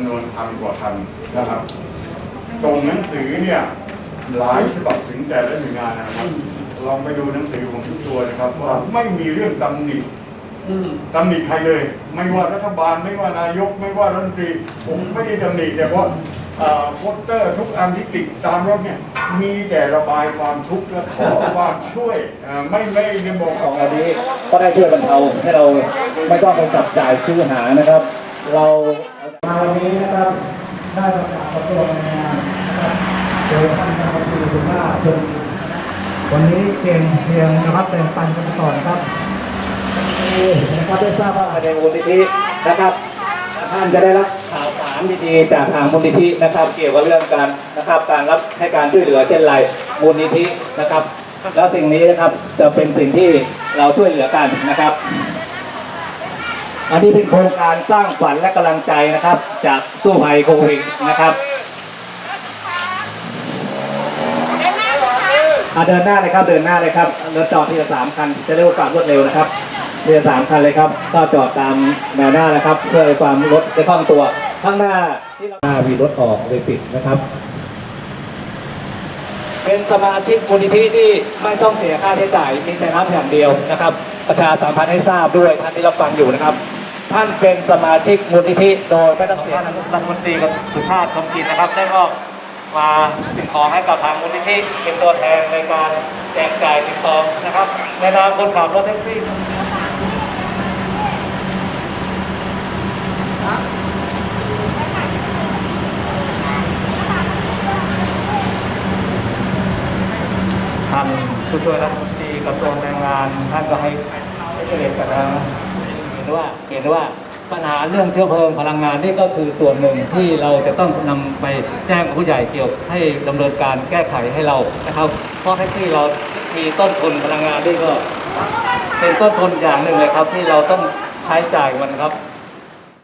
ำนวนพันกว่าพันนะครับส่งหนังสือเนี่ยหลายฉบับถึงแต่ละหน่วยงานนะครับ ลองไปดูหนังสือของทุกตัวนะครับว่าไม่มีเรื่องตำหนิตำหนิใครเลย ไม่ว่ารัฐบาลไม่ว่านายกไม่ว่ารัฐมนตรีผมไม่ได้ตำหนิแต่ว่าโปสเตอร์ทุกอันที่ติดตามรถเนี่ยมีแต่ระบายความทุกข์และขอความช่วยไม่ไม่ในบอกของอันนี้ก็ได้ช่วยบรรเทาให้เราไม่ต้องไปจับจ่ายซื้อหานะครับ เรา มาวันนี้นะครับได้ประกาศกระทรวงแรงงานนะครับโดยท่านรัฐมนตรีสุภาพชนวันนี้เพียงเพียงนะครับเป็นปันกันก่อนครับนี่นะครับได้ทราบว่าในมูลนิธินะครับท่านจะได้รับข่าวสารดีๆจากทางมูลนิธินะครับ เกี่ยวกับเรื่องการนะครับการรับให้การช่วยเหลือเช่นไรมูลนิธินะครับ แล้วสิ่งนี้นะครับจะเป็นสิ่งที่เราช่วยเหลือกันนะครับ อันนี้เป็นโครงการสร้างฝันและกำลังใจนะครับ จากสู้ภัยโควิดนะครับเดินหน้าเลยครับเดินหน้าเลยครับรถจอดที่ละสามคันจะเร็วกว่ารวดเร็วนะครับทีละสามคันเลยครับ ก็จอดตามแนวหน้านะครับ เพื่อความรถได้คล่องตัว ข้างหน้าที่เราหน้ามีรถออกเลยปิดนะครับ เป็นสมาชิกมูลนิธิที่ไม่ต้องเสียค่าใช้จ่ายมีแต่รับอย่างเดียวนะครับ ประชาสัมพันธ์ให้ทราบด้วยท่านที่รับฟังอยู่นะครับ ท่านเป็นสมาชิกมูลนิธิโดยไม่ต้องเสียท่านรัฐมนตรีกับสุชาติชมกินนะครับได้มอบมาสิ่งของให้กับทางมูลนิธิเป็นตัวแทนในการแจกจ่ายสิ่งของนะครับ ในนามคนขับรถแท็กซี่ท่านผู้ช่วยรัฐมนตรีกระทรวงแรงงาน ท่านก็ให้ให้เอกกับทาง เห็นว่าเห็นว่าปัญหาเรื่องเชื้อเพลิงพลังงานนี่ก็คือส่วนหนึ่งที่เราจะต้องนำไปแจ้งกับผู้ใหญ่เกี่ยวให้ดำเนินการแก้ไขให้เรานะครับเพราะแท็กซี่เรามีต้นทุนพลังงานนี่ก็ เป็นต้นทุนอย่างหนึ่งเลยครับที่เราต้องใช้จ่ายมันครับ